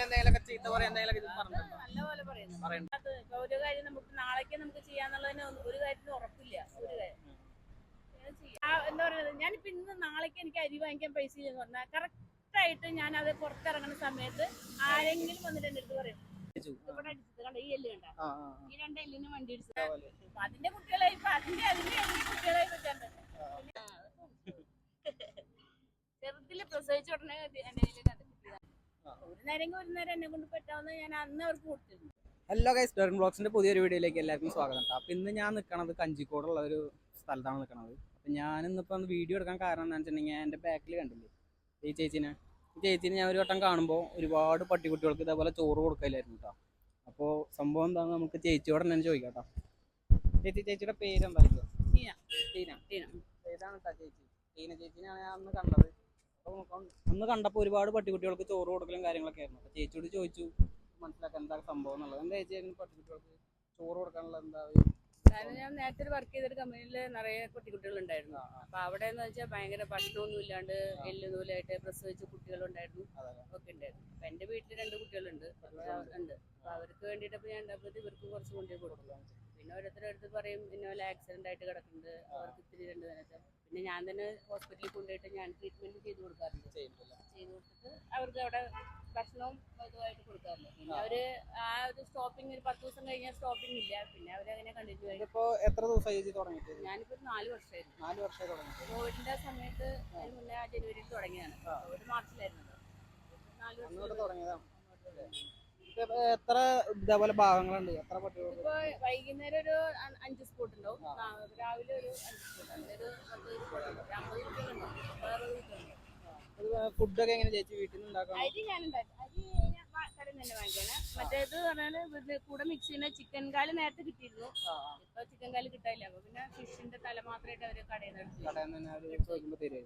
ആരെങ്കിലും എന്തെങ്കിലുമൊക്കെ ചീത്ത പറയാ എന്തെങ്കിലുമൊക്കെ പറഞ്ഞിട്ടുണ്ടോ? നല്ലപോലെ പറയുന്നു. അത് ഇപ്പൊ ഒരു കാര്യം നമുക്ക് നാളേക്ക് നമുക്ക് ചെയ്യാന്നുള്ളതിന് ഒരു കാര്യത്തിന് ഉറപ്പില്ല. ഒരു കാര്യം. എന്താ പറയുന്നത്? ഞാനിപ്പോ ഇന്ന് നാളേക്ക് എനിക്ക് അരി വാങ്ങിക്കാൻ പൈസ ഇല്ലെന്ന് പറഞ്ഞാൽ കറക്റ്റ് ആയിട്ട് ഞാൻ അത് പുറത്തിറങ്ങുന്ന സമയത്ത് ആരെങ്കിലും വന്നിട്ട് എന്റെ അടുത്ത് പറയും. ഇവിടെ അടിച്ചത് കണ്ട? ഈ എല്ല് കണ്ട. ഈ രണ്ട് എല്ലിന് വണ്ടി അടിച്ചത്. അതിന്റെ കുട്ടികളായി അതിന്റെ അതിന്റെ എല്ലിന് കുട്ടികളായി പറ്റാണ്ട്. ചെറുതിൽ പ്രസവിച്ച ഉടനെ. ഒരു നേരം ഒരു നേരം എന്നെ കൊണ്ട് പറ്റാവുന്ന ഞാൻ അന്ന് അവർക്ക് കൊടുത്തിരുന്നു. ഹലോ ഗൈസ് ഡെറിൻ ബ്ലോഗ്സിന്റെ പുതിയൊരു വീഡിയോയിലേക്ക് എല്ലാവർക്കും സ്വാഗതം കേട്ടോ. അപ്പൊ ഇന്ന് ഞാൻ നിൽക്കണത് കഞ്ചിക്കോടുള്ള ഒരു സ്ഥലത്താണ് നിൽക്കണത് അപ്പൊ ഞാൻ ഇന്നിപ്പോ ഒന്ന് വീഡിയോ എടുക്കാൻ കാരണം എന്താണെന്ന് വെച്ചിട്ടുണ്ടെങ്കിൽ എന്റെ ബാക്കിൽ കണ്ടില്ലേ? ഈ ചേച്ചിനെ. ഈ ചേച്ചിനെ ഞാൻ ഒരു വട്ടം കാണുമ്പോൾ ഒരുപാട് പട്ടിക്കുട്ടികൾക്ക് ഇതേപോലെ ചോറ് കൊടുക്കലായിരുന്നു കേട്ടോ. അപ്പോൾ സംഭവം എന്താണെന്ന് നമുക്ക് ചേച്ചിയോടെ തന്നെ ചോദിക്കാം കേട്ടോ. ചേച്ചി ചേച്ചിയുടെ പേരെന്താ എന്താ? ടീന. ടീന ടീന. ഏതാണ് കേട്ടോ ചേച്ചി. ടീന ചേച്ചിനെയാണ് ഞാൻ അന്ന് കണ്ടത്. അപ്പോൾ അന്ന് കണ്ടപ്പോൾ ഒരുപാട് പട്ടിക്കുട്ടികൾക്ക് ചോറ് കൊടുക്കലും കാര്യങ്ങളൊക്കെ ആയിരുന്നു. അപ്പോൾ ചേച്ചിയോട് ചോദിച്ചു മനസ്സിലാക്കാൻ എന്താ സംഭവം എന്നുള്ളത്? എന്താ ചേച്ചി ആയിരുന്നു പട്ടിക്കുട്ടികൾക്ക് ചോറ് കൊടുക്കാനുള്ള എന്താ കാരണം ഞാൻ നേരത്തെ വർക്ക് ചെയ്തൊരു കമ്പനിയിൽ നിറയെ കുട്ടികുട്ടികൾ ഉണ്ടായിരുന്നു. ആ, ആ, അപ്പൊ അവിടെ എന്ന് വെച്ചാൽ ഭയങ്കര ഭക്ഷണമൊന്നും ഇല്ലാണ്ട് എല്ല് നൂലായിട്ട് പ്രസവിച്ച കുട്ടികളുണ്ടായിരുന്നു. ഒക്കെ ഉണ്ടായിരുന്നു. അപ്പൊ എന്റെ വീട്ടിൽ രണ്ട് കുട്ടികളുണ്ട്. ഉണ്ട്. അപ്പൊ അവർക്ക് വേണ്ടിയിട്ട് ഇപ്പൊ ഞാൻ ഉണ്ടാക്കുന്നത് ഇവർക്ക് കുറച്ച് കൊണ്ടുപോയി കൊടുക്കും. പിന്നെ ഓരോരുത്തരടുത്ത് പറയും ഇന്നപോലെ ആക്സിഡന്റ് ആയിട്ട് കിടക്കുന്നുണ്ട്. അവർക്ക് ഇത്തിരി രണ്ട് നേരത്തെ പിന്നെ ഞാൻ തന്നെ ഹോസ്പിറ്റലിൽ കൊണ്ടുപോയിട്ട് ഞാൻ ട്രീറ്റ്മെന്റ് ചെയ്ത് കൊടുക്കാറുണ്ട്. ചെയ്ത് കൊടുത്തിട്ട് അവർക്ക് അവിടെ ഭക്ഷണവും ഇതുമായിട്ട് കൊടുക്കാറുണ്ട്. പിന്നെ അവർ ആ ഒരു സ്റ്റോപ്പിംഗ് ഒരു പത്ത് ദിവസം കഴിഞ്ഞാൽ സ്റ്റോപ്പിംഗ് ഇല്ല. പിന്നെ അവരങ്ങനെ കണ്ടിന്യൂ ആയി ഇപ്പൊ എത്ര ദിവസമായി തുടങ്ങിയിട്ട്? ഞാനിപ്പോ നാല് വർഷമായിരുന്നു നാല് വർഷമായി തുടങ്ങിയിട്ട്. കോവിഡിന്റെ സമയത്ത് അതിന് മുന്നേ ജനുവരിയിൽ തുടങ്ങിയതാണ്. കോവിഡ് മാർച്ചിലായിരുന്നു. നാല് വർഷം തുടങ്ങിയതാണ്. എത്ര ഇതേപോലെ ഭാഗങ്ങളുണ്ട്? എത്ര പട്ടികൾ ഇപ്പൊ വൈകുന്നേരം ഒരു അഞ്ച് സ്പോട്ട് ഉണ്ടാവും. രാവിലെ ഒരു അഞ്ച് സ്പോട്ട് അങ്ങനെ ഒരു പത്ത് സ്പോട്ട് ഉണ്ട്. ഒരു അമ്പത് കുട്ടികളുണ്ടാവും വേറെ കുട്ടികളുണ്ട് ഫുഡൊക്കെ എങ്ങനെ ചേച്ചി വീട്ടിൽ നിന്ന് ഉണ്ടാക്കാം. അരി ഞാൻ വാ- കടയിൽ നിന്ന് തന്നെ വാങ്ങിക്കാണ്. മറ്റേത് പറഞ്ഞാൽ കൂടെ മിക്സ് ചെയ്യുന്ന ചിക്കൻ കാൽ നേരത്തെ കിട്ടിയിരുന്നു. ഇപ്പൊ ചിക്കൻ കാൽ കിട്ടാനില്ല. അപ്പൊ പിന്നെ ഫിഷിന്റെ തല മാത്രമായിട്ട് അവർ കടയിൽ നിന്ന് എടുത്തു വെച്ചിട്ടുണ്ട്.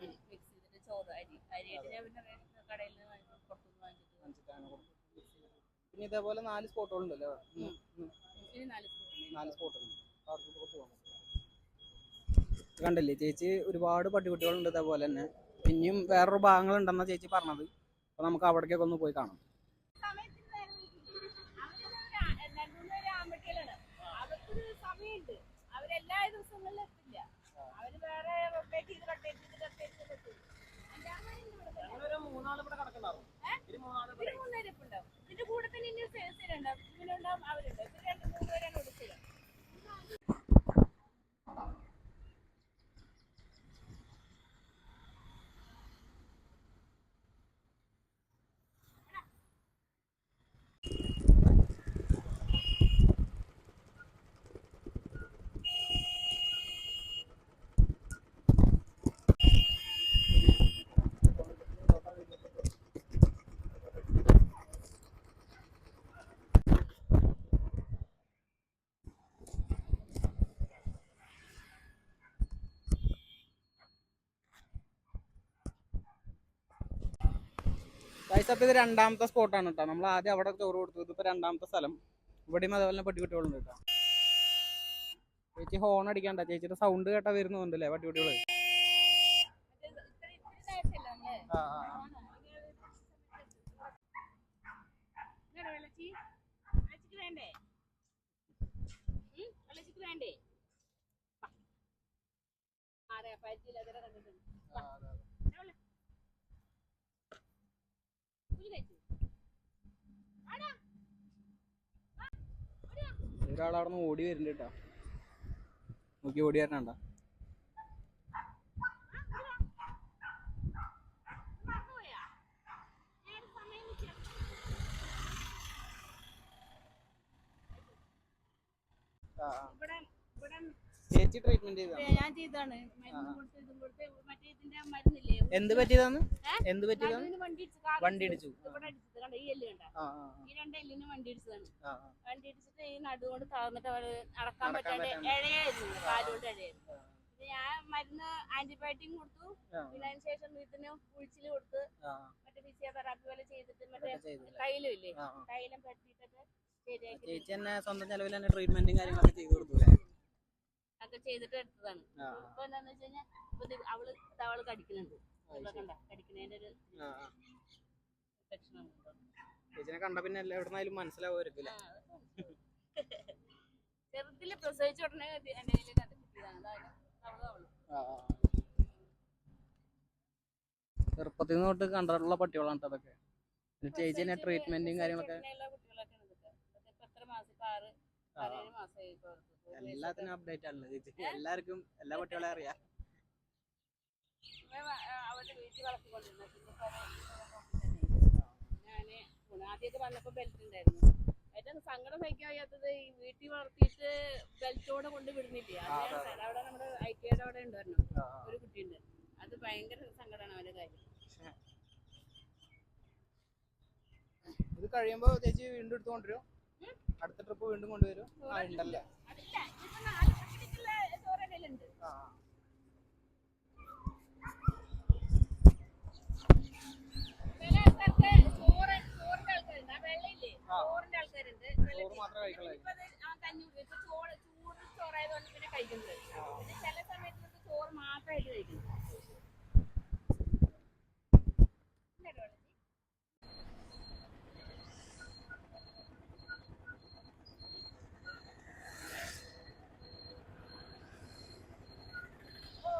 മിക്സ് ചോറ് അരി അരിയായിട്ട് ഞാൻ പിന്നെ റേ- കടയിൽ നിന്ന് വാങ്ങി- പുറത്തുനിന്ന് വാങ്ങിച്ചിട്ട് പിന്നെ ഇതേപോലെ നാല് സ്പോട്ടുകളുണ്ടല്ലോ. ഇനി നാല് നാല് സ്പോട്ടുണ്ട് കണ്ടില്ലേ ചേച്ചി ഒരുപാട് പട്ടികുട്ടികളുണ്ട് ഇതേപോലെ തന്നെ. ഇനിയും വേറൊരു ഭാഗങ്ങളുണ്ടെന്നാ ചേച്ചി പറഞ്ഞത്. അപ്പൊ നമുക്ക് അവിടേക്കൊക്കെ ഒന്ന് പോയി കാണാം. സമയത്തിന് നേരം വൈകില്ലേ? അവരൊരു ആ- രണ്ട് മൂന്ന് പേര് ആൺകുട്ടികളാണ്. അവർക്കൊരു സമയമുണ്ട് അവരെല്ലാ ദിവസങ്ങളിലും എത്തില്ല അവർ വേറെ റൊട്ടേറ്റ് ചെയ്ത് റൊട്ടേറ്റ് ചെയ്ത് റൊട്ടേറ്റ് ചെയ്ത് എത്തും. എന്റെ അമ്മ ഇന്ന് ഇവിടെ തന്നെ. ഒരു മൂന്നാൾ ഇവിടെ കിടക്കണ്ടാവും ഒരു മൂന്നാൾ ഇവർ മൂന്നുപേര് ഇപ്പൊ ഉണ്ടാവും. ഇതിന്റെ കൂടെ തന്നെ ഇനി സ്ഥിരണ്ടാവും ഇവനുണ്ടാവും അവരുണ്ട് ഇവർ രണ്ട് മൂന്ന് പേരാണ് ഇവിടെ സ്ഥിരം ഗൈസ് ഇത് രണ്ടാമത്തെ സ്പോട്ടാണ് കേട്ടോ നമ്മൾ ആദ്യം അവിടെ ചോറ് കൊടുത്തു. ഇതിപ്പോ രണ്ടാമത്തെ സ്ഥലം. ഇവിടെയും അതുപോലെ തന്നെ പട്ടിക്കുട്ടികളുണ്ട് കേട്ടോ ചേച്ചി ഹോൺ അടിക്കണ്ട. ചേച്ചിയുടെ സൗണ്ട് കേട്ടാ വരുന്നുണ്ടല്ലേ പട്ടിക്കുട്ടികൾ മറ്റേ ഇത് ഇത്ര- ഇത്തിരി നേരത്തെയല്ലേ നമ്മൾ? ആ ആ ആ. ഇങ്ങട് വെള്ളച്ചി. വെള്ളച്ചിക്ക് വേണ്ടേ ഉം? വെള്ളച്ചിക്ക് വേണ്ടേ വാ. ആരെ പരിചയമില്ലാത്തവരെ കണ്ടിട്ടുണ്ട് വാ. ഇവിടെ. കുഞ്ഞ് കഴിച്ചു ആടാ. വാ. ഓടിവാ. ഒരാൾ നിന്ന് ഓടി വരുന്നുണ്ട് കേട്ടോ നോക്കി ഓടി വരണണ്ട മറന്നുപോയാ? ഞാൻ സമയം നിൽക്കാം. ഇവിടെ ഇവിടെ ചേച്ചി ട്രീറ്റ്മെന്റ് ഞാൻ ചെയ്താണ് കൊടുത്ത് കൊടുത്ത് എന്ത് പറ്റിയതാണ്? എന്ത് പറ്റിയതാണ് വണ്ടി ഇടിച്ച് ഈ രണ്ട് എല്ലിന് വണ്ടി ഇടിച്ചതാണ്. ആ, ആ. വണ്ടി ഇടിച്ചിട്ട് ഈ നടുകൊണ്ട് താഴ്ന്നിട്ട് അവർ നടക്കാൻ നടക്കാൻ പറ്റാണ്ട് പറ്റാണ്ട്. ഇഴയായിരുന്നു. കാലുകൊണ്ട് ഇഴയായിരുന്നു. പിന്നെ ഞാൻ മരുന്ന് ആന്റിബയോട്ടിക് കൊടുത്തു. പിന്നെ അതിനുശേഷം വീട്ടിന് കുഴിച്ചിൽ കൊടുത്ത് മറ്റേ ഫിസിയോതെറാപ്പി പോലെ ചെയ്തിട്ട് മറ്റേ? തൈലം ഇല്ലേ. തൈലം പറ്റിയിട്ടൊക്കെ ശരിയാക്കി ചേച്ചി തന്നെ സ്വന്തം ചെലവിൽ തന്നെ ട്രീറ്റ്മെന്റും കാര്യങ്ങളൊക്കെ ചെയ്തു കൊടുത്തൂലേ ഒക്കെ ചെയ്തിട്ട് എടുത്തതാണ്. ഇപ്പൊ എന്താന്ന് വെച്ച് കഴിഞ്ഞാൽ ഇപ്പൊ അവൾ തവൾ കടിക്കുന്നുണ്ട്. കടിക്കുന്നതിന്റെ ഒരു ചേച്ചിനെ കണ്ട പിന്നെ എവിടുന്നായാലും മനസ്സിലാവുമായിരിക്കില്ല ചെറുതിൽ പ്രസവിച്ച ഉടനെ എന്റെ അവൾ അവൾ. ചെറുപ്പത്തിൽ നിന്ന് തൊട്ട് കണ്ടിട്ടുള്ള പട്ടികളാണ് അതൊക്കെ. ചേച്ചി ട്രീറ്റ്മെന്റും കാര്യങ്ങളൊക്കെ എത്ര മാസം? ആറ് മാസമായി എല്ലാത്തിനും അപ്ഡേറ്റ് ആണല്ലോ ചേച്ചി. എല്ലാവർക്കും എല്ലാ കുട്ടികളെ അറിയാം. അവന്റെ വീട്ടിൽ പോണു. ആദ്യമൊക്കെ വന്നപ്പോ ബെൽറ്റ് ഉണ്ടായിരുന്നു. ഏറ്റവും സങ്കടം സഹിക്കാൻ വയ്യാത്തത് ഈ വീട്ടിൽ വളർത്തിയിട്ട് ബെൽറ്റോടെ കൊണ്ട് വിടുന്നില്ലേ? അവിടെ നമ്മുടെ ഐ ടിയുടെ അവിടെ ഉണ്ടായിരുന്നു. ഒരു കുട്ടിയുണ്ട്. അത് ഭയങ്കര സങ്കടമാണ് അവരുടെ കാര്യം. ഇത് കഴിയുമ്പോ ചേച്ചി വീണ്ടും എടുത്ത് കൊണ്ടുവരും അടുത്ത ട്രിപ്പ് വീണ്ടും കൊണ്ടുവരും. ആ ഉണ്ടല്ലേ? അതില്ല ഇതിപ്പോ നാല് പട്ടിക്കുള്ള ചോറ് എന്റെ കയ്യിലുണ്ട് ആ ചില ആൾക്കാർക്ക് ചോറ് ചോറിന്റെ ആൾക്കാരുണ്ട് ആ വെള്ളയില്ലേ ആ. ചോറിന്റെ ആൾക്കാരുണ്ട് ചോറ് മാത്രമേ കഴിക്കുള്ളൂ ഇപ്പൊ അത് ആ കഞ്ഞി കുടിച്ച് ചോറ് ചൂട് ചോറായതുകൊണ്ട് പിന്നെ കഴിക്കുന്നത് പിന്നെ ചില സമയത്ത് നമുക്ക് ചോറ് മാത്രമായിട്ട് കഴിക്കുന്നു ഇല്ലല്ലോ വെള്ളത്തിൽ. ഓ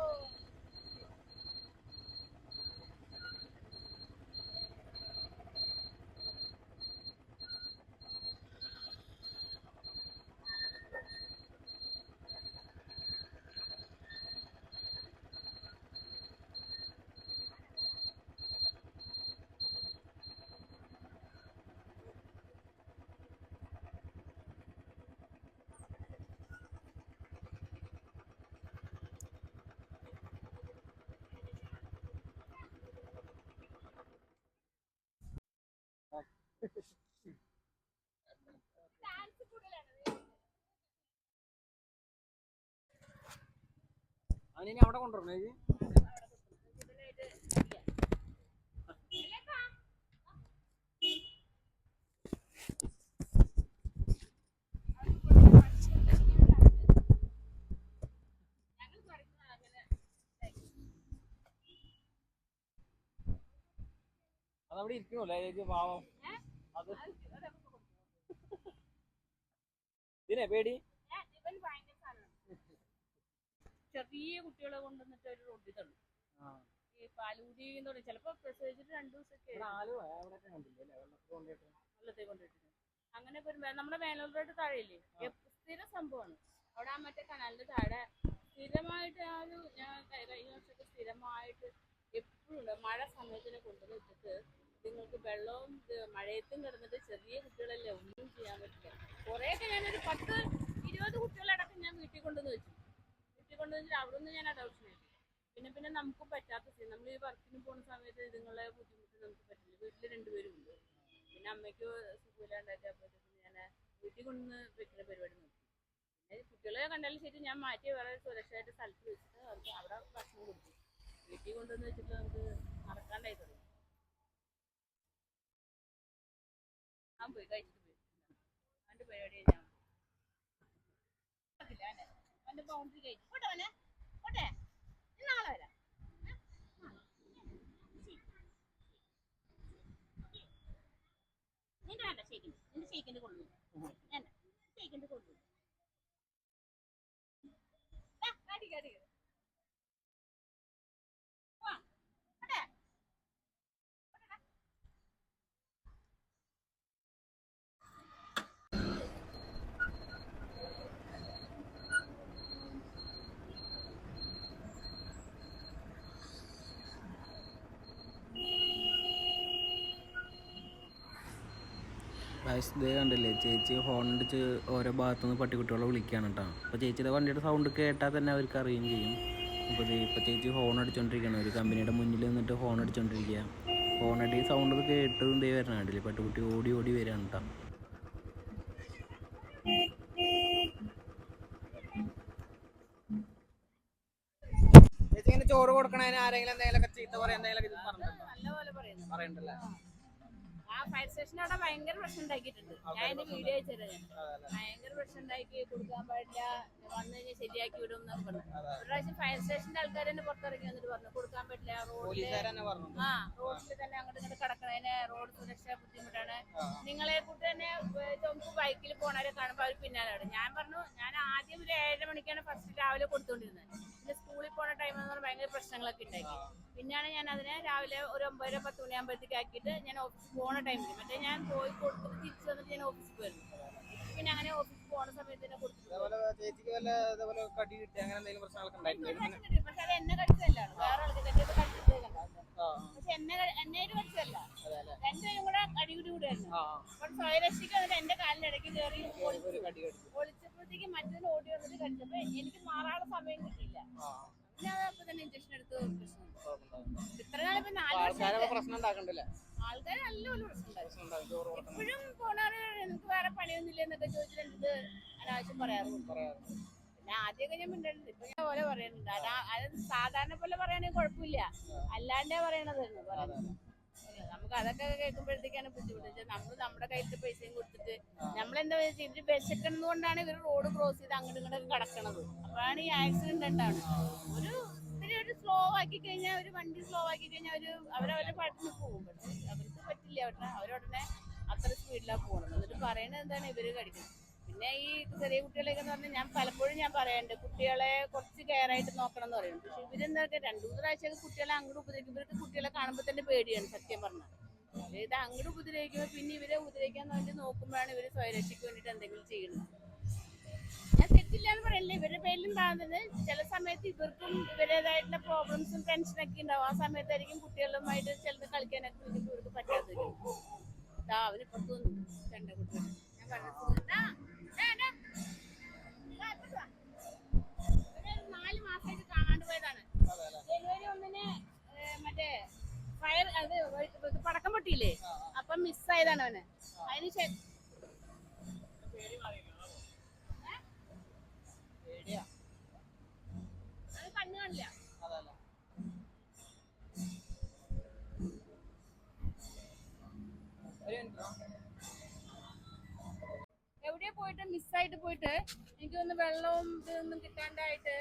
ചാൻസ് അവിടെ കൊണ്ടുവരണേ അതവിടെ ഇരിക്കുമല്ലേ ചേച്ചി പാവം? അത്. ഇതിനെ പേടി. ചെറിയ കുട്ടികളെ കൊണ്ടുവന്നിട്ട് ഒരു റോഡിൽ തള്ളു. ഈ തുടങ്ങി ചിലപ്പോ പ്രസവിച്ചിട്ട് രണ്ടു ദിവസമൊക്കെ വെള്ളത്തിൽ കൊണ്ടുപോയിട്ട്. വെള്ളത്തിൽ കൊണ്ടുപോയിട്ടുണ്ട് അങ്ങനെ നമ്മുടെ വേനൽ റോഡ് താഴെയില്ലേ സ്ഥിര സംഭവമാണ്. അവിടെ ആ മറ്റേ കനാലിന്റെ താഴെ സ്ഥിരമായിട്ട് ആ ഒരു ഞാൻ കഴി- കഴിഞ്ഞ വർഷമൊക്കെ സ്ഥിരമായിട്ട് എപ്പോഴും മഴ സമയത്തിനെ കൊണ്ടുവന്ന് വെച്ചിട്ട് നിങ്ങൾക്ക് വെള്ളവും മഴയത്തും കിടന്നിട്ട് ചെറിയ കുട്ടികളല്ലേ ഒന്നും ചെയ്യാൻ പറ്റില്ല. കുറേയൊക്കെ ഞാനൊരു പത്ത് ഇരുപത് കുട്ടികളടക്കം ഞാൻ വീട്ടിൽ കൊണ്ടുവന്ന് വെച്ചു. വീട്ടിൽ കൊണ്ടുവന്ന് വെച്ചിട്ട് അവിടെ നിന്ന് ഞാൻ അഡോപ്ഷൻ ആയി പിന്നെ പിന്നെ നമുക്ക് പറ്റാത്ത നമ്മൾ ഈ വർക്കിന് പോകുന്ന സമയത്ത് ഇതുങ്ങളെ ബുദ്ധിമുട്ട് നമുക്ക് പറ്റില്ല. വീട്ടിൽ രണ്ടുപേരും ഉണ്ട്. പിന്നെ അമ്മയ്ക്ക് സുഖമില്ലാണ്ടായപ്പോഴത്തേക്കും ഞാൻ വീട്ടിൽ കൊണ്ടുവന്ന് വെക്കുന്ന പരിപാടി നോക്കി. പിന്നെ കുട്ടികളെ കണ്ടാലും ശരി ഞാൻ മാറ്റി വേറെ സുരക്ഷയായിട്ട് സ്ഥലത്ത് വെച്ചിട്ട് അവർക്ക് അവിടെ ഭക്ഷണം കൊടുക്കും വീട്ടിൽ കൊണ്ടുവന്ന് വെച്ചിട്ട് നമുക്ക് മറക്കാണ്ടായി തുടങ്ങി. ഞാൻ പോട്ടെ. നിന്റെ ഷേക്കിന്റെ കൊള്ളു ഷേക്കിന്റെ കൊള്ളു ഇതേ കണ്ടില്ലേ ചേച്ചി ഹോൺ അടിച്ച് ഓരോ ഭാഗത്തുനിന്ന് പട്ടിക്കുട്ടികളെ വിളിക്കുകയാണ് കേട്ടോ. അപ്പോൾ ചേച്ചിയുടെ വണ്ടിയുടെ സൗണ്ട് കേട്ടാൽ തന്നെ അവർക്ക് അറിയുകയും ചെയ്യും. അപ്പോൾ ഇത് ഇപ്പോൾ ചേച്ചി ഹോൺ അടിച്ചുകൊണ്ടിരിക്കുകയാണ് ഒരു കമ്പനിയുടെ മുന്നിൽ നിന്നിട്ട് ഹോൺ അടിച്ചുകൊണ്ടിരിക്കുക ഹോൺ അടി സൗണ്ട് കേട്ടതും ദേ വരണം കണ്ടില്ലേ പട്ടിക്കുട്ടി ഓടി ഓടി വരികയാണ് കേട്ടോ. ചോറ് കൊടുക്കണതിന് ആരെങ്കിലും എന്തെങ്കിലുമൊക്കെ ചീത്ത പറയാൻ എന്തെങ്കിലും പറഞ്ഞിട്ടുണ്ടോ? ഫയർ സ്റ്റേഷൻ അവിടെ ഭയങ്കര പ്രശ്നം ഉണ്ടാക്കിയിട്ടുണ്ട്. ഞാൻ എന്റെ വീഡിയോ അയച്ചത് ഭയങ്കര പ്രശ്നം ഉണ്ടാക്കി കൊടുക്കാൻ പാടില്ല. വന്നു കഴിഞ്ഞാൽ ശരിയാക്കി വിടും എന്നൊക്കെ പറഞ്ഞു. ഒരു പ്രാവശ്യം ഫയർ സ്റ്റേഷന്റെ ആൾക്കാർ തന്നെ പുറത്തിറങ്ങി വന്നിട്ട് പറഞ്ഞു കൊടുക്കാൻ പറ്റില്ല റോഡിൽ ആ റോഡിൽ തന്നെ അങ്ങോട്ട് ഇങ്ങോട്ട് കിടക്കണതിന് റോഡ് സുരക്ഷ ബുദ്ധിമുട്ടാണ്. നിങ്ങളെ കൂട്ട് തന്നെ നമുക്ക് ബൈക്കിൽ പോണവരെ കാണുമ്പോൾ അവർ പിന്നാലെ ഞാൻ പറഞ്ഞു ഞാൻ ആദ്യം ഒരു ഏഴര മണിക്കാണ് ഫസ്റ്റ് രാവിലെ കൊടുത്തോണ്ടിരുന്നത് പിന്നെ സ്കൂളിൽ പോണ ടൈം എന്ന് പറഞ്ഞാൽ ഭയങ്കര പ്രശ്നങ്ങളൊക്കെ ഉണ്ടാക്കി പിന്നെയാണ് ഞാൻ അതിനെ രാവിലെ ഒരു ഒമ്പതര പത്ത് മണിയാകുമ്പോഴത്തേക്ക് ആക്കിയിട്ട് ഞാൻ ഓഫീസിൽ പോണ ടൈമിൽ മറ്റേ ഞാൻ പോയി കൊടുത്തിട്ട് തിരിച്ചു വന്നിട്ട് ഞാൻ ഓഫീസിൽ പോയിരുന്നു. പിന്നെ അങ്ങനെ ഓഫീസിൽ പോണ സമയത്ത് തന്നെ കൊടുത്തു. പക്ഷെ അത് എന്നെ കടിച്ചതല്ലാണ് വേറെ ആൾക്ക് പക്ഷെ എന്നെ ക- എന്നെ ഒരു കടിച്ചതല്ല അതെ അല്ലേ? രണ്ടുപേരും കൂടെ അടിപിടി കൂടെയായിരുന്നു അപ്പോൾ സ്വയരക്ഷയ്ക്ക് വന്നിട്ട് എന്റെ കാലിന്റെ ഇടയ്ക്ക് കയറി ഒളിച്ചപ്പോഴത്തേക്ക് മറ്റൊരു ഓടി വന്നിട്ട് കടിച്ചപ്പോ എനിക്ക് മാറാനുള്ള സമയം കിട്ടിയില്ല. ഞാൻ അപ്പൊ തന്നെ ഇഞ്ചക്ഷൻ എടുത്ത് പ്രശ്നം. ഇത്ര നാൾ ഇപ്പൊ നാല് വർഷം ആൾക്കാർ പ്രശ്നം ചോറ് കൊടുക്കണം. എപ്പോഴും പോണാറ് എനിക്ക് വേറെ പണിയൊന്നുമില്ല എന്നൊക്കെ ചോദിച്ചിട്ട് എന്റെ അനാവശ്യം പറയാറുണ്ട്. പിന്നെ ആദ്യമൊക്കെ ഞാൻ മിണ്ടുന്നുണ്ട് ഇപ്പൊ ഞാൻ പോലെ പറയുന്നുണ്ട് അതാ അത് സാധാരണ പോലെ പറയുകയാണെങ്കിൽ കുഴപ്പമില്ല. അല്ലാണ്ടേ പറയണത്. പറയുന്നത് നമുക്ക് അതൊക്കെ കേൾക്കുമ്പോഴത്തേക്കാണ് ബുദ്ധിമുട്ട്. നമ്മൾ നമ്മുടെ കയ്യിലത്തെ പൈസയും കൊടുത്തിട്ട് നമ്മളെന്താ വെച്ചാൽ ഇവർ വിശക്കുന്നത് കൊണ്ടാണ് ഇവർ റോഡ് ക്രോസ് ചെയ്ത് അങ്ങോട്ട് ഇങ്ങോട്ടും കിടക്കണത്. അപ്പോഴാണ് ഈ ആക്സിഡന്റ് ഉണ്ടാവുന്നത്. ഒരു ഇത്തിരി ഒരു സ്ലോ ആക്കി കഴിഞ്ഞാൽ ഒരു വണ്ടി സ്ലോ ആക്കി കഴിഞ്ഞാൽ ഒരു അവരവരുടെ പാട്ടിന് പോകും. പക്ഷെ അവർക്ക് പറ്റില്ല. അവരുടെ അവരുടനെ അത്ര സ്പീഡിലാണ് പോകുന്നത് എന്നിട്ട് പറയണത് എന്താണ്? ഇവർ കടിക്കുന്നത് പിന്നെ ഈ ചെറിയ കുട്ടികളെയൊക്കെ എന്ന് പറഞ്ഞാൽ ഞാൻ പലപ്പോഴും ഞാൻ പറയാറുണ്ട് കുട്ടികളെ കുറച്ച് കെയർ ആയിട്ട് നോക്കണം എന്ന് പറയുന്നത് പക്ഷെ ഇവരെന്തൊക്കെ രണ്ടു മൂന്ന് പ്രാവശ്യമൊക്കെ കുട്ടികളെ അങ്ങോട്ട് ഉപദ്രവിക്കും ഇവർക്ക് കുട്ടികളെ കാണുമ്പോൾ തന്നെ പേടിയാണ് സത്യം പറഞ്ഞാൽ ഇത് അങ്ങോട്ട് ഉപദ്രവിക്കുമ്പോൾ പിന്നെ ഇവരെ ഉപദ്രവിക്കാൻ വേണ്ടി നോക്കുമ്പോഴാണ് ഇവർ സ്വയരക്ഷയ്ക്ക് വേണ്ടിയിട്ട് എന്തെങ്കിലും ചെയ്യുന്നത് ഞാൻ തെറ്റില്ല എന്ന് പറയില്ല ഇവരുടെ പേരിലുണ്ടാകുന്നത് ചില സമയത്ത് ഇവർക്കും ഇവരുടേതായിട്ടുള്ള പ്രോബ്ലംസും ടെൻഷനൊക്കെ ഉണ്ടാവും. ആ സമയത്തായിരിക്കും കുട്ടികളുമായിട്ട് ചിലത് കളിക്കാനൊക്കെ ഇവർക്ക് പറ്റാത്തത്. അവന് പുറത്തു വന്നു രണ്ട് കുട്ടികൾ ഞാൻ പറഞ്ഞു നാല് മാസമായിട്ട് കാണാണ്ട് പോയതാണ് ജനുവരി ഒന്നിന് മറ്റേ ഫയർ അത് പടക്കം പൊട്ടിയില്ലേ അപ്പൊ മിസ്സായതാണ് അവന് അതിന് ശേഷം വെള്ളവും ഇതൊന്നും കിട്ടാണ്ടായിട്ട്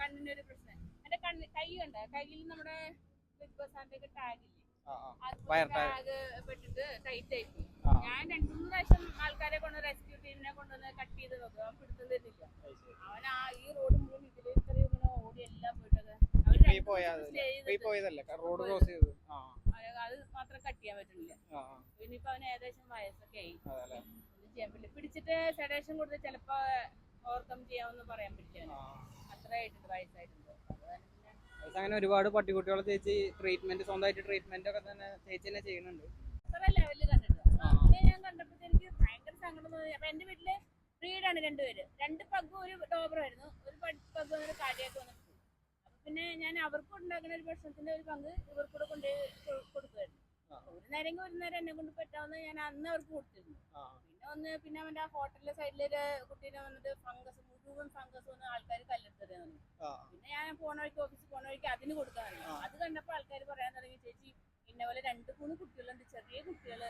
കണ്ണിനൊരു പ്രശ്നം. എന്റെ കണ്ണ് കൈ കണ്ട? കയ്യിൽ നമ്മുടെ ബിഗ് ബസാറിന്റെ ടാഗ് ഇല്ലേ. ടാഗ് പെട്ടിട്ട് ടൈറ്റ് ആയി പോയി. ഞാൻ രണ്ടു മൂന്ന് പ്രാവശ്യം ആൾക്കാരെ കൊണ്ട് റെസ്ക്യൂ ടീമിനെ കൊണ്ടുവന്ന് കട്ട് ചെയ്ത് നോക്കുക അവൻ പിടുത്തം തരുന്നില്ല. അവൻ ആ ഈ റോഡ് മുഴുവൻ ഇതിലെ ഇത്രയും ഇങ്ങനെ ഓടി എല്ലാം പോയിട്ടത്. റോഡ് ക്രോസ് ചെയ്ത്. അത് മാത്രം കട്ട് ചെയ്യാൻ പറ്റുന്നില്ല. ഇനിയിപ്പോ അവന് ഏകദേശം വയസ്സൊക്കെ ആയി. പിടിച്ചിട്ട് സെഡേഷൻ കൊടുത്ത് ചിലപ്പോ ഓവർകം ചെയ്യാമെന്ന് പറയാൻ പറ്റില്ല. ആ അത്ര ആയിട്ടുണ്ട്. വയസ്സായിട്ടുണ്ട് അങ്ങനെ ഒരുപാട് പട്ടിക്കുട്ടികളെ ചേച്ചി ട്രീറ്റ്മെന്റ് സ്വന്തമായിട്ട് ട്രീറ്റ്മെന്റ് ഒക്കെ തന്നെ ചേച്ചി തന്നെ ചെയ്യുന്നുണ്ട്. ഞാൻ കണ്ടപ്പോഴത്തെ എനിക്ക് ഭയങ്കര സങ്കടം തോന്നി. അപ്പൊ എന്റെ വീട്ടിൽ ബ്രീഡാണ് രണ്ടുപേര്. രണ്ട് പഗ്ഗും ഒരു ഡോബറായിരുന്നു ഒരു പഗ് ഒരു കാടിയായിട്ട് വന്നിട്ട് പിന്നെ ഞാൻ അവർക്കും ഉണ്ടാക്കുന്ന ഒരു ഭക്ഷണത്തിന്റെ ഒരു പങ്ക് ഇവർക്കൂടെ കൊണ്ടുപോയി കൊടുക്കുമായിരുന്നു. ഒരു നേരം ഒരു നേരം എന്നെ കൊണ്ട് പറ്റാവുന്ന ഞാൻ അന്ന് അവർക്ക് കൊടുത്തിരുന്നു. പിന്നെ ഒന്ന് പിന്നെ അവന്റെ ആ ഹോട്ടലിലെ സൈഡിലൊരു കുട്ടീനെ വന്നിട്ട് ഫംഗസ് മുഴുവൻ ഫംഗസ് വന്ന് ആൾക്കാർ കല്ലെടുത്തത് പിന്നെ ഞാൻ പോണ വഴിക്ക് ഓഫീസിൽ പോണ വഴിക്ക് അതിന് കൊടുക്കാൻ അത് കണ്ടപ്പോൾ ആൾക്കാർ പറയാൻ തുടങ്ങി ചേച്ചി ഇന്ന പോലെ രണ്ട് മൂന്ന് കുട്ടികളുണ്ട് ചെറിയ കുട്ടികൾ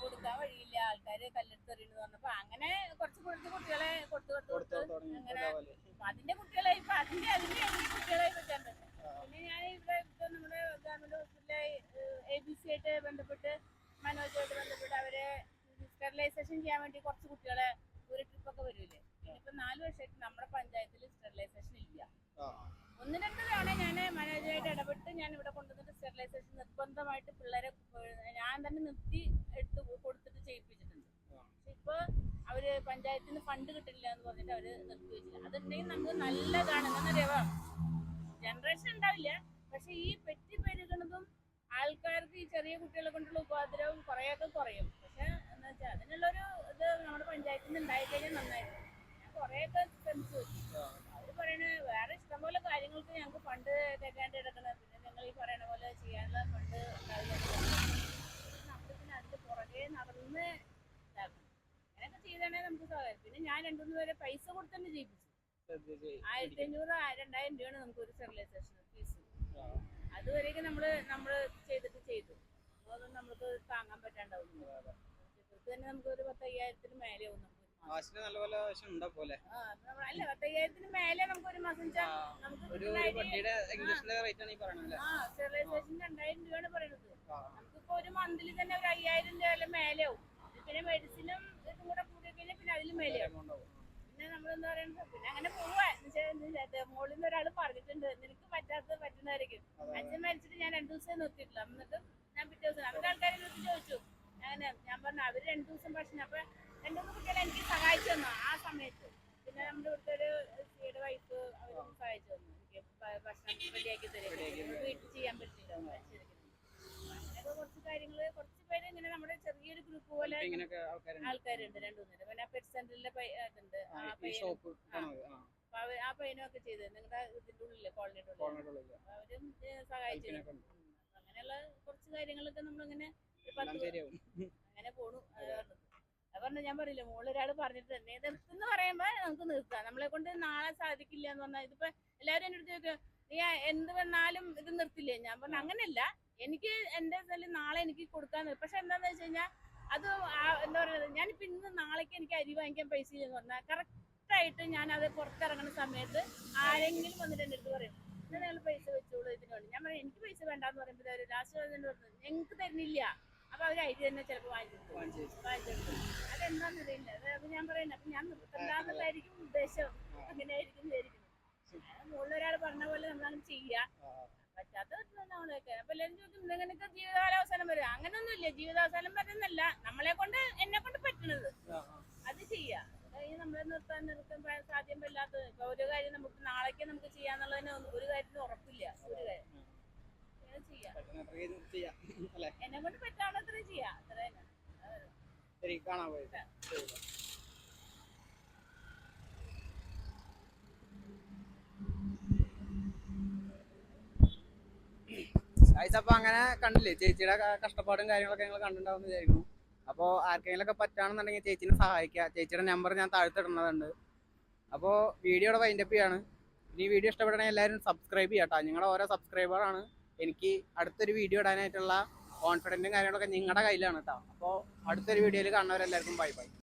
കൊടുക്കാൻ വഴിയില്ല ആൾക്കാര് കല്ലെടുത്ത് എറിയുന്നത് പറഞ്ഞപ്പോ അങ്ങനെ കുറച്ച് കുറച്ച് കുട്ടികളെ കൊടുത്ത് കൊടുത്ത് കൊടുത്തു അങ്ങനെ അതിന്റെ കുട്ടികളായി ഇപ്പൊ അതിന്റെ അതിന്റെ കുട്ടികളെ ആ. പിന്നെ ഞാൻ ഇവിടെ ഇപ്പൊ നമ്മുടെ ഗവൺമെന്റ് ഹോസ്പിറ്റലിലെ എ ബി സി ആയിട്ട് ബന്ധപ്പെട്ട് മനോജുമായിട്ട് ബന്ധപ്പെട്ട് അവരെ സ്റ്റെറിലൈസേഷൻ ചെയ്യാൻ വേണ്ടി കുറച്ച് കുട്ടികളെ ഒരു ട്രിപ്പൊക്കെ വരൂലേ? ഇപ്പൊ നാല് വർഷമായിട്ട് നമ്മുടെ പഞ്ചായത്തിൽ സ്റ്റെറിലൈസേഷൻ ഇല്ല. ഒന്ന് രണ്ട് തവണ ഞാൻ മാനേജറായിട്ട് ഇടപെട്ട് ഞാൻ ഇവിടെ കൊണ്ടുവന്നിട്ട് സ്റ്റെറിലൈസേഷൻ നിർബന്ധമായിട്ട് പിള്ളേരെ ഞാൻ തന്നെ നിർത്തി എടുത്ത് കൊടുത്തിട്ട് ചെയ്യിപ്പിച്ചിട്ടുണ്ട്. പക്ഷെ ഇപ്പൊ അവർ പഞ്ചായത്തിൽ ഫണ്ട് കിട്ടില്ല എന്ന് പറഞ്ഞിട്ട് അവർ നിർത്തി വെച്ചില്ല അതുണ്ടെങ്കിൽ നമുക്ക് നല്ലതാണ്. എന്നറിയാവാ ജനറേഷൻ ഉണ്ടാവില്ല. പക്ഷെ ഈ പെറ്റി പെരുകണതും ആൾക്കാർക്ക് ഈ ചെറിയ കുട്ടികളെ കൊണ്ടുള്ള ഉപദ്രവം കുറേയൊക്കെ കുറയും. പക്ഷെ എന്ന് വെച്ചാൽ അതിനുള്ളൊരു ഇത് നമ്മുടെ പഞ്ചായത്തിൽ നിന്ന് ഉണ്ടായിക്കഴിഞ്ഞാൽ നന്നായിരുന്നു. ഞാൻ കുറേയൊക്കെ ശ്രമിച്ചു. അവർ പറയണ വേറെ ഇഷ്ടംപോലെ കാര്യങ്ങൾക്ക് ഞങ്ങൾക്ക് ഫണ്ട് തേക്കാണ്ട് എടുക്കണം. പിന്നെ നിങ്ങൾ ഈ പറയണ പോലെ ചെയ്യാനുള്ള ഫണ്ട് ഉണ്ടാവില്ല. നമ്മൾ പിന്നെ അതിന്റെ പുറകെ നടന്ന് ഇതാക്കണം. അങ്ങനെയൊക്കെ ചെയ്താണെങ്കിൽ നമുക്ക് പിന്നെ ഞാൻ രണ്ടുമൂന്ന് പേരെ പൈസ കൊടുത്തന്നെ ജയിപ്പിച്ചു. ആയിരത്തി അഞ്ഞൂറ് രണ്ടായിരം രൂപയാണ് നമുക്ക് ഒരു സ്റ്റെറിലൈസേഷൻ ഫീസ് ആ. അതുവരെയൊക്കെ നമ്മൾ നമ്മൾ ചെയ്തിട്ട് ചെയ്തു. അതൊന്നും നമുക്ക് താങ്ങാൻ പറ്റാണ്ടാവും തന്നെ നമുക്ക് ഒരു പത്തയ്യായിരത്തിന് മേലെ ആവും നമുക്ക് കാശിന് നല്ലപോലെ ആവശ്യം ഉണ്ടോ പോലെ അല്ല പത്തയ്യായിരത്തിന് മേലെ നമുക്ക് ഒരു മാസം ഒരു കിട്ടുന്ന ഇംഗ്ലീഷിന്റെ റേറ്റ് ആണ് ഈ പറയണത് സ്റ്റെറിലൈസേഷൻ രണ്ടായിരം രൂപയാണ് പറയുന്നത്. നമുക്കിപ്പോ ഒരു മന്തിൽ തന്നെ ഒരു അയ്യായിരം രൂപ മേലെ ആവും പിന്നെ മെഡിസിനും ഇതും കൂടെ കൂടി കഴിഞ്ഞാൽ പിന്നെ അതിലും മേലെ ആവും. പിന്നെ നമ്മൾ എന്താ പറയുന്നത് പിന്നെ അങ്ങനെ പോവാ. മോളിൽ നിന്ന് ഒരാൾ പറഞ്ഞിട്ടുണ്ട്. നിനക്ക് പറ്റാത്ത പറ്റുന്നതായിരിക്കും. അച്ഛൻ മരിച്ചിട്ട് ഞാൻ രണ്ടു ദിവസം നിർത്തിയിട്ടില്ല എന്നിട്ട് ഞാൻ പിറ്റേ ദിവസം അവരുടെ ആൾക്കാരെ വിളിച്ച് ചോദിച്ചു. അങ്ങനെ ഞാൻ പറഞ്ഞു അവർ രണ്ടു ദിവസം ഭക്ഷണം അപ്പൊ രണ്ടു മൂന്ന് കുട്ടികളെ എനിക്ക് സഹായിച്ചു തന്നു ആ സമയത്ത്. പിന്നെ നമ്മുടെ ഇവിടുത്തെ ഒരു സ്ത്രീയുടെ വൈഫ് അവരും സഹായിച്ചു തന്നു. എനിക്ക് ഭക്ഷണം റെഡിയാക്കി തരും വീട്ടിൽ ചെയ്യാൻ പറ്റില്ല അങ്ങനെയൊക്കെ കുറച്ച് കാര്യങ്ങൾ കുറച്ച് പേര് ഇങ്ങനെ നമ്മുടെ ചെറിയൊരു ഗ്രൂപ്പ് പോലെ ആൾക്കാരുണ്ട്. ആൾക്കാരുണ്ട് രണ്ടു മൂന്ന് പിന്നെ പെറ്റ് സെന്ററിലെ ഇതുണ്ട്. ആ, പയ്യനും ആ. അപ്പൊ ചെയ്തത് നിങ്ങളുടെ ഇതിന്റെ ഉള്ളിൽ കോളനിയുടെ ഉള്ളിൽ. അപ്പൊ അവരും ഏ, സഹായിച്ചു ഹെൽപ്പിനൊക്കെ ഉണ്ട്. ഉം. അപ്പൊ അങ്ങനെയുള്ള കുറച്ച് കാര്യങ്ങളൊക്കെ നമ്മളിങ്ങനെ ഒരു പത്ത് അങ്ങനെ പോണു. പറഞ്ഞ ഞാൻ പറയില്ല മോളൊരാൾ പറഞ്ഞിട്ട് തന്നെ നിർത്തുന്ന് പറയുമ്പോ നമുക്ക് നിർത്താം. നമ്മളെ കൊണ്ട് നാളെ സാധിക്കില്ല എന്ന് പറഞ്ഞാൽ ഇതിപ്പോ എല്ലാവരും എന്റെ അടുത്ത് നീ എന്ത് വന്നാലും ഇത് നിർത്തില്ലേ? ഞാൻ പറഞ്ഞു അങ്ങനെയല്ല. എനിക്ക് എന്റെ ഇതിൽ നാളെ എനിക്ക് കൊടുക്കാൻ പക്ഷെ എന്താന്ന് വെച്ച് കഴിഞ്ഞാൽ അത് എന്താ പറയുന്നത് ഞാനിപ്പോ ഇന്ന് നാളേക്ക് എനിക്ക് അരി വാങ്ങിക്കാൻ പൈസ ഇല്ലെന്ന് പറഞ്ഞാൽ കറക്റ്റ് ആയിട്ട് ഞാൻ അത് പുറത്തിറങ്ങുന്ന സമയത്ത് ആരെങ്കിലും വന്നിട്ട് എന്റെ അടുത്ത് പറയും "എന്നാ നിങ്ങൾ പൈസ വെച്ചോളൂ ഇതിന് വേണ്ടി. ഞാൻ പറയും എനിക്ക് പൈസ വേണ്ടാന്ന് പറയുമ്പോൾ ലാസ്റ്റ് പറഞ്ഞു ഞങ്ങൾക്ക് തരുന്നില്ല. അപ്പൊ അവർ അരി തന്നെ ചിലപ്പോ വാങ്ങിച്ചു വാങ്ങിച്ച് വാങ്ങിച്ചെടുത്തു അതെന്താന്ന് അറിയില്ല. അത് ഞാൻ പറയുന്നത് അപ്പൊ ഞാൻ നിർത്തണ്ടെന്നുള്ളതായിരിക്കും ഉദ്ദേശം. അങ്ങനെയായിരിക്കും വിചാരിക്കുന്നത് മുകളിൽ ഒരാൾ പറഞ്ഞ പോലെ നമ്മൾ അങ്ങനെ ചെയ്യാ പറ്റാത്ത നമ്മളൊക്കെ അപ്പൊ എല്ലാവരും ചോദിക്കും നിനക്ക് ജീവിതകാലാവസാനം വരും? അങ്ങനൊന്നുമില്ല. ജീവിതാവസാനം വരുന്നല്ല. നമ്മളെ കൊണ്ട് എന്നെ കൊണ്ട് പറ്റണത്. അത് ചെയ്യാ. അതായത് നമ്മളെ നിർത്താൻ നിർത്താൻ സാധ്യം സാധ്യമല്ലാത്തത്. ഇപ്പൊ ഒരു കാര്യം നമുക്ക് നാളേക്ക് നമുക്ക് ചെയ്യാന്നുള്ളതിന് ഒരു കാര്യത്തിന് ഉറപ്പില്ല. ഒരു കാര്യം. ചെയ്യാം. എന്നെ കൊണ്ട് പറ്റാവുന്നത്ര ചെയ്യാം. അത്ര തന്നെ ശരി കാണാൻ പോയി. അപ്പൊ അങ്ങനെ കണ്ടില്ലേ? ചേച്ചിയുടെ കഷ്ടപ്പാടും കാര്യങ്ങളൊക്കെ ഞങ്ങൾ കണ്ടിട്ടുണ്ടാവും വിചാരിക്കുന്നു. അപ്പോൾ ആർക്കെങ്കിലും ഒക്കെ പറ്റുകയാണെന്നുണ്ടെങ്കിൽ ചേച്ചിനെ സഹായിക്കാം ചേച്ചിയുടെ നമ്പർ ഞാൻ താഴ്ത്തിടുന്നതുണ്ട്. അപ്പോൾ വീഡിയോയുടെ വൈൻഡപ്പ് ചെയ്യാണ്. ഇനി വീഡിയോ ഇഷ്ടപ്പെടണേ എല്ലാവരും സബ്സ്ക്രൈബ് ചെയ്യാം കേട്ടോ നിങ്ങളുടെ ഓരോ സബ്സ്ക്രൈബറാണ് എനിക്ക് അടുത്തൊരു വീഡിയോ ഇടാനായിട്ടുള്ള കോൺഫിഡന്റും കാര്യങ്ങളൊക്കെ നിങ്ങളുടെ കയ്യിലാണ് കേട്ടോ അപ്പോൾ അടുത്തൊരു വീഡിയോയിൽ കാണുന്നവരെല്ലാവർക്കും ബൈ ബൈ